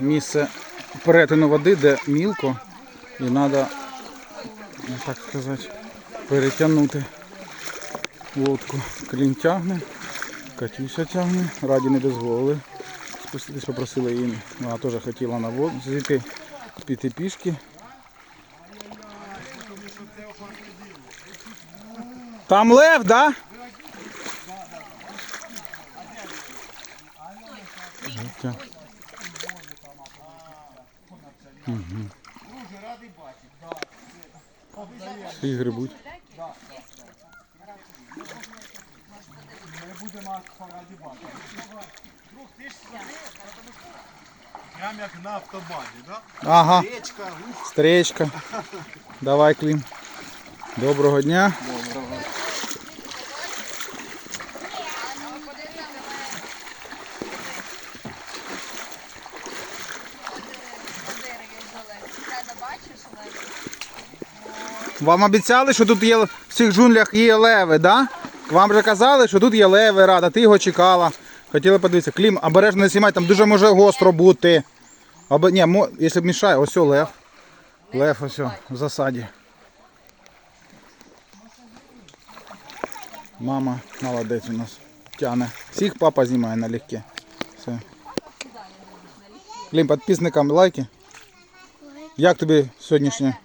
Місце перетину води, де мілко, і треба, так сказати, перетягнути лодку. Клін тягне, Катюся тягне, раді не дозволили. Спуститись попросили її. Вона теж хотіла на воду зійти, піти пішки. Там лев, да? Життя. Угу. Всі грибуть. Прям як на автобані, да? Ага, Річка, ух, стрічка. Давай, Клім. Доброго дня. Вам обіцяли, що тут є в цих джунглях є леви, да? Вам вже казали, що тут є леви, рада, ти його чекала. Хотіли подивитися. Клім, обережно не знімай, там дуже може гостро бути. Або, ні, мо, якщо мішає, ось о, лев. Лев ось о, в засаді. Мама молодець у нас. Тяне. Всіх папа знімає налегке. Все. Клім, підписникам лайки. Як тобі сьогоднішнє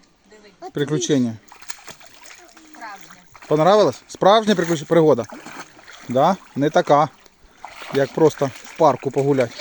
приключення? Понравилось? Справжня пригода? Да? Не така, як просто в парку погуляти.